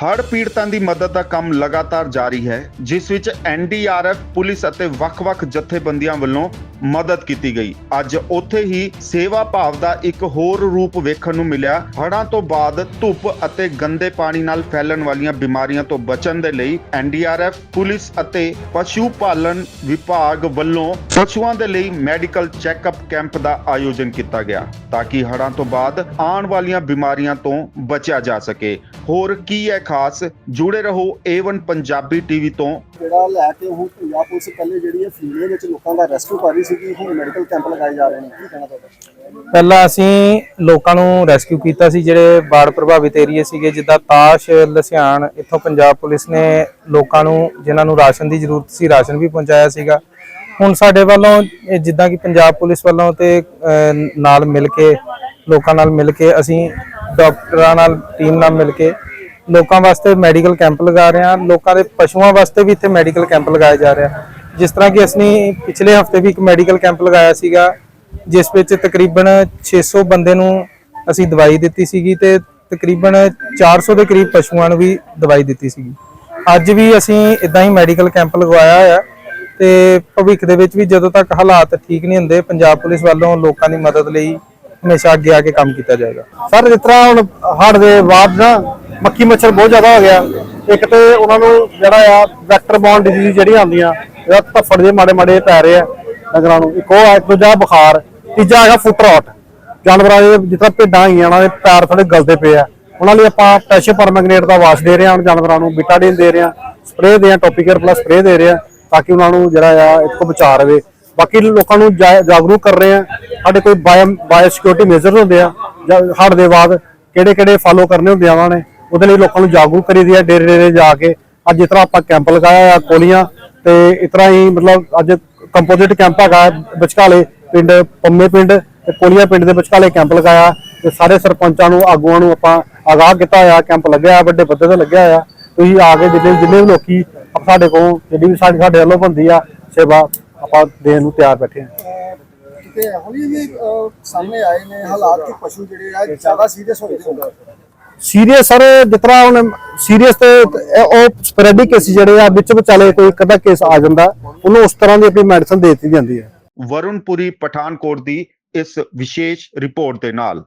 ਹੜ੍ਹ ਪੀੜਤਾਂ ਦੀ ਮਦਦ ਦਾ ਕੰਮ ਲਗਾਤਾਰ ਜਾਰੀ ਹੈ, ਜਿਸ ਵਿੱਚ ਐਨਡੀਆਰਐਫ ਪੁਲਿਸ ਅਤੇ ਵੱਖ-ਵੱਖ ਜਥੇਬੰਦੀਆਂ ਵੱਲੋਂ ਮਦਦ ਕੀਤੀ ਗਈ। ਅੱਜ ਉੱਥੇ ਹੀ ਸੇਵਾ ਭਾਵ ਦਾ ਇੱਕ ਹੋਰ ਰੂਪ ਵੇਖਣ ਨੂੰ ਮਿਲਿਆ। ਹੜ੍ਹਾਂ ਤੋਂ ਬਾਅਦ ਧੁੱਪ ਅਤੇ ਗੰਦੇ ਪਾਣੀ ਨਾਲ ਫੈਲਣ ਵਾਲੀਆਂ ਬਿਮਾਰੀਆਂ ਤੋਂ ਬਚਣ ਦੇ ਲਈ ਐਨਡੀਆਰਐਫ ਪੁਲਿਸ ਅਤੇ ਪਸ਼ੂ ਪਾਲਣ ਵਿਭਾਗ ਵੱਲੋਂ ਪਸ਼ੂਆਂ ਦੇ ਲਈ ਮੈਡੀਕਲ ਚੈੱਕਅਪ ਕੈਂਪ ਦਾ ਆਯੋਜਨ ਕੀਤਾ ਗਿਆ ਤਾਂ ਕਿ ਹੜ੍ਹਾਂ ਤੋਂ ਬਾਅਦ ਆਉਣ ਵਾਲੀਆਂ ਬਿਮਾਰੀਆਂ ਤੋਂ ਬਚਿਆ ਜਾ ਸਕੇ। ਹੋਰ ਕੀ ਹੈ ਖਾਸ? ਜੁੜੇ ਰਹੋ A1 ਪੰਜਾਬੀ ਟੀਵੀ ਤੋਂ। ਜਿਹੜਾ ਲੈ ਕੇ ਹੁਣ ਪੰਜਾਬ ਪੁਲਿਸ ਪਹਿਲੇ ਜਿਹੜੀ ਹੈ ਫੀਲਡ ਵਿੱਚ ਲੋਕਾਂ ਦਾ ਰੈਸਕਿਊ ਕਰ ਰਹੀ ਸੀਗੀ, ਹੁਣ ਮੈਡੀਕਲ ਕੈਂਪ ਲਗਾਏ ਜਾ ਰਹੇ ਨੇ। ਕੀ ਕਹਿਣਾ ਤੁਹਾਡਾ? ਪਹਿਲਾਂ ਅਸੀਂ ਲੋਕਾਂ ਨੂੰ ਰੈਸਕਿਊ ਕੀਤਾ ਸੀ, ਜਿਹੜੇ ਬਾੜ ਪ੍ਰਭਾਵਿਤ ਏਰੀਏ ਸੀਗੇ, ਜਿੱਦਾਂ ਤਾਸ਼ ਲਸਿਆਣ ਇੱਥੋਂ ਪੰਜਾਬ ਪੁਲਿਸ ਨੇ ਲੋਕਾਂ ਨੂੰ, ਜਿਨ੍ਹਾਂ ਨੂੰ ਰਾਸ਼ਨ ਦੀ ਜ਼ਰੂਰਤ ਸੀ, ਰਾਸ਼ਨ ਵੀ ਪਹੁੰਚਾਇਆ ਸੀਗਾ। ਹੁਣ ਸਾਡੇ ਵੱਲੋਂ ਜਿੱਦਾਂ ਕਿ ਪੰਜਾਬ ਪੁਲਿਸ ਵੱਲੋਂ ਤੇ ਨਾਲ ਮਿਲ ਕੇ, ਲੋਕਾਂ ਨਾਲ ਮਿਲ ਕੇ, ਅਸੀਂ ਡਾਕਟਰਾਂ ਨਾਲ, ਟੀਮ ਨਾਲ ਮਿਲ ਕੇ ਲੋਕਾਂ ਵਾਸਤੇ ਮੈਡੀਕਲ ਕੈਂਪ ਲਗਾ ਰਹੇ ਹਾਂ, ਲੋਕਾਂ ਦੇ ਪਸ਼ੂਆਂ ਵਾਸਤੇ ਵੀ ਇੱਥੇ ਮੈਡੀਕਲ ਕੈਂਪ ਲਗਾਏ ਜਾ ਰਿਹਾ ਜਿਸ ਤਰ੍ਹਾਂ ਕਿ ਅਸੀਂ ਪਿਛਲੇ ਹਫ਼ਤੇ ਵੀ ਇੱਕ ਮੈਡੀਕਲ ਕੈਂਪ ਲਗਾਇਆ ਸੀਗਾ, ਜਿਸ ਵਿੱਚ ਤਕਰੀਬਨ 600 ਬੰਦੇ ਨੂੰ ਅਸੀਂ ਦਵਾਈ ਦਿੱਤੀ ਸੀਗੀ ਤੇ ਤਕਰੀਬਨ 400 ਦੇ ਕਰੀਬ ਪਸ਼ੂਆਂ ਨੂੰ ਵੀ ਦਵਾਈ ਦਿੱਤੀ ਸੀਗੀ। ਅੱਜ ਵੀ ਅਸੀਂ ਇਦਾਂ ਹੀ ਮੈਡੀਕਲ ਕੈਂਪ ਲਗਵਾਇਆ ਹੋਇਆ ਤੇ ਭਵਿੱਖ ਦੇ ਵਿੱਚ ਵੀ ਜਦੋਂ ਤੱਕ ਹਾਲਾਤ ਠੀਕ ਨਹੀਂ ਹੁੰਦੇ, ਪੰਜਾਬ ਪੁਲਿਸ ਵੱਲੋਂ ਲੋਕਾਂ ਦੀ ਮਦਦ ਲਈ ਹਮੇਸ਼ਾ ਅੱਗੇ ਆ ਕੇ ਕੰਮ ਕੀਤਾ ਜਾਏਗਾ। ਸਰ, ਜਿਸ ਤਰ੍ਹਾਂ ਹੁਣ ਹੜ੍ਹ ਦੇ ਬਾਅਦ ਨਾ ਮੱਖੀ ਮੱਛਰ ਬਹੁਤ ਜ਼ਿਆਦਾ ਹੋ ਗਿਆ। ਇੱਕ ਤੇ ਉਹਨਾਂ ਨੂੰ ਜਿਹੜਾ ਆ ਵੈਕਟਰ ਬੌਰਨ ਡਿਜ਼ੀਜ਼ ਜਿਹੜੀਆਂ ਆਉਂਦੀਆਂ ਜਿਹੜਾ ਧੱਫੜ ਦੇ ਮਾੜੇ ਮਾੜੇ ਪੈ ਰਹੇ ਆ ਡੰਗਰਾਂ ਨੂੰ। ਇੱਕ ਉਹ ਆ, ਇੱਕ ਦੂਜਾ ਬੁਖਾਰ, ਤੀਜਾ ਹੈਗਾ ਫੁੱਟ ਰੌਟ ਜਾਨਵਰਾਂ ਦੇ ਜਿਸ ਤਰ੍ਹਾਂ ਭੇਡਾਂ ਆਈਆਂ, ਉਹਨਾਂ ਦੇ ਪੈਰ ਥੋੜੇ ਗਲਦੇ ਪਏ ਆ। ਉਹਨਾਂ ਲਈ ਆਪਾਂ ਪੈਸ਼ੇ ਪਰਮੈਗਨੇਟ ਦਾ ਵਾਸ਼ ਦੇ ਰਹੇ ਹਾਂ, ਜਾਨਵਰਾਂ ਨੂੰ ਬਿਟਾਡੀਨ ਦੇ ਰਹੇ ਹਾਂ ਸਪਰੇਅ ਦੇ ਹਾਂ ਟੌਪੀਕਰ ਪਲੱਸ ਸਪਰੇਅ ਦੇ ਰਹੇ ਹਾਂ, ਤਾਂ ਕਿ ਉਹਨਾਂ ਨੂੰ ਜਿਹੜਾ ਆ ਇਸ ਤੋਂ ਬਚਾ ਰਵੇ। ਬਾਕੀ ਲੋਕਾਂ ਨੂੰ ਜਾ- ਜਾਗਰੂਕ ਕਰ ਰਹੇ ਆ ਸਾਡੇ ਕੋਈ ਬਾਇਓ ਬਾਇਓ ਸਿਕਿਉਰਿਟੀ ਮੇਜਰ ਹੁੰਦੇ ਆ, ਜਾਂ ਹੜ੍ਹ ਦੇ ਬਾਅਦ ਕਿਹੜੇ ਕਿਹੜੇ ਫਾਲੋ ਕਰਨੇ ਹੁੰਦੇ ਆ ਉਹਨਾਂ ਨੇ। ਉਹਦੇ ਲਈ ਲੋਕਾਂ ਨੂੰ ਜਾਗਰੂਕ ਕਰੀਦੀ ਆ ਡੇਰੇ ਡੇਰੇ ਜਾ ਕੇ। ਅੱਜ ਜਿਸ ਤਰ੍ਹਾਂ ਆਪਾਂ ਕੈਂਪ ਲਗਾਇਆ ਆ ਕੋਲੀਆਂ, ਤੇ ਇਸ ਤਰ੍ਹਾਂ ਹੀ ਮਤਲਬ ਅੱਜ ਕੰਪੋਜ਼ਿਟ ਕੈਂਪ ਹੈਗਾ ਵਿਚਕਾਲੇ ਪਿੰਡ, ਪੰਮੇ ਪਿੰਡ ਤੇ ਕੋਲੀਆਂ ਪਿੰਡ ਦੇ ਵਿਚਕਾਲੇ ਕੈਂਪ ਲਗਾਇਆ। ਤੇ ਸਾਰੇ ਸਰਪੰਚਾਂ ਨੂੰ, ਆਗੂਆਂ ਨੂੰ ਆਪਾਂ ਆਗਾਹ ਕੀਤਾ ਹੋਇਆ, ਕੈਂਪ ਲੱਗਿਆ ਵੱਡੇ ਪੱਧਰ ਤੇ ਲੱਗਿਆ ਹੋਇਆ। ਤੁਸੀਂ ਆ ਕੇ ਜਿੰਨੇ ਜਿੰਨੇ ਵੀ ਲੋਕੀ ਸਾਡੇ ਕੋਲ, ਜਿਹੜੀ ਵੀ ਸਾਡੀ ਸਾਡੇ ਵੱਲੋਂ ਬੰਦੀ ਆ ਸੇਵਾ, ਆਪਾਂ ਦੇਣ ਨੂੰ ਤਿਆਰ ਬੈਠੇ ਹਾਂ। ਤੇ ਹੌਲੀ ਵੀ ਸਾਹਮਣੇ ਆਏ ਨੇ, ਹਾਲਾਤ ਕਿ ਪਸ਼ੂ ਜਿਹੜੇ ਆ ਜ਼ਿਆਦਾ ਸੀਰੀਅਸ ਹੋਏ ਨੇ। ਸੀਰੀਅਸ ਸਰ ਜਿਸ ਤਰ੍ਹਾਂ ਹੁਣ ਸੀਰੀਅਸ ਤੇ ਉਹ ਸਪਰੈਡਿਕ ਕੇਸ ਜਿਹੜੇ ਆ, ਵਿੱਚ ਵਿਚਾਲੇ ਕੋਈ ਇੱਕ ਅੱਧਾ ਕੇਸ ਆ ਜਾਂਦਾ, ਉਹਨੂੰ ਉਸ ਤਰ੍ਹਾਂ ਦੀ ਆਪਣੀ ਮੈਡੀਸਨ ਦੇ ਦਿੱਤੀ ਜਾਂਦੀ ਹੈ। ਵਰੁਣਪੁਰੀ ਪਠਾਨਕੋਟ ਦੀ ਇਸ ਵਿਸ਼ੇਸ਼ ਰਿਪੋਰਟ ਦੇ ਨਾਲ।